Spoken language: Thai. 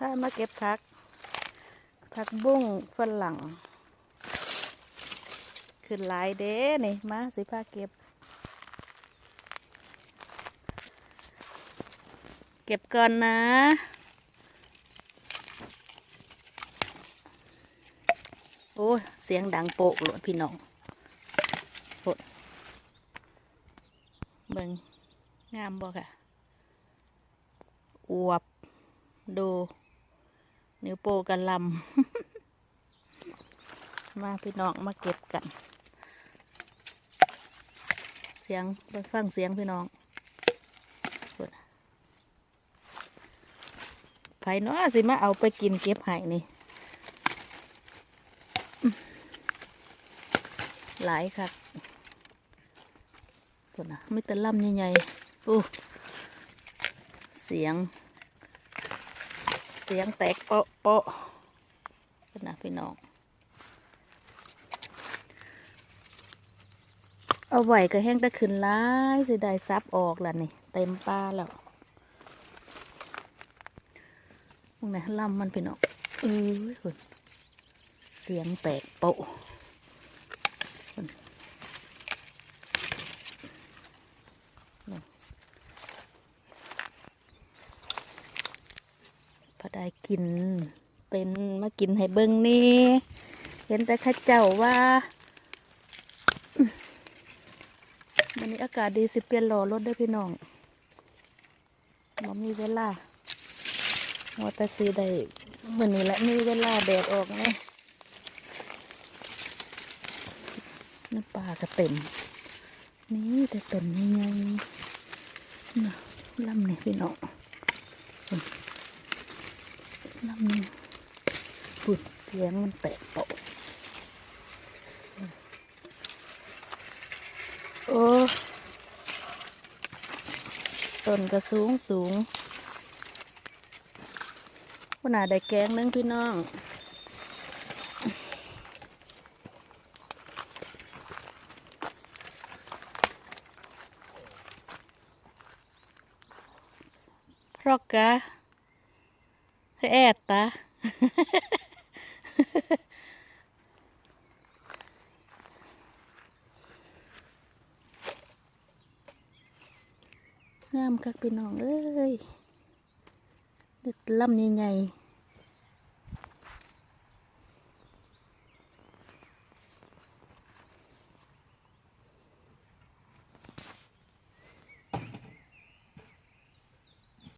พามาเก็บผัก ผักบุ้งฝรั่ง ขึ้นหลายเด้นี่ มาสิพาเก็บ เก็บก่อนนะ โอ้เสียงดังโปะหลวพี่น้องโปะเบิ่งงามบ่ค่ะ อวบ ดู นิ้วโป้กันลำ มาพี่น้องมาเก็บกัน เสียงไปฟังเสียงพี่น้องไผเนาะสิมาเอาไปกินเก็บไห้นี่ หลายครับพูดนะไม่แต่ลำใหญ่ๆอู้เสียง เสียงแตกเปาะเปาะนะพี่น้อง เอาไหวก็แห้งตะขึ้นร้ายสิได้ซับออกแล้วนี่ เต็มป้าแล้วพวกนี้ลำมันพี่น้องเอ้ยคุณเสียงแตกโป๊ะนี่ พอได้กิน เป็นมากินให้เบิ้งนี่ เห็นแต่ข้าเจ้าว่าวันนี้อากาศดีสิเปลี่ยนหล่อรถได้อพี่น้องบ่มีเวลาว่าแต่สีได้มื่อนี้แหละมีเวลาแดดออกไงน้ำปลากระเต็ม นี่แต่ต้นยังไงน่ะลำเนี่ยพี่น้อง นลำนี่ปุ่นเสียงมันแตกเปาโอ้ต้นก็สูงสูงวันน่าได้แกงนึงพี่น้องเพราะกะ แอดตางามคักพี่น้องเอ้ยเด็ดลำใหญ่ๆ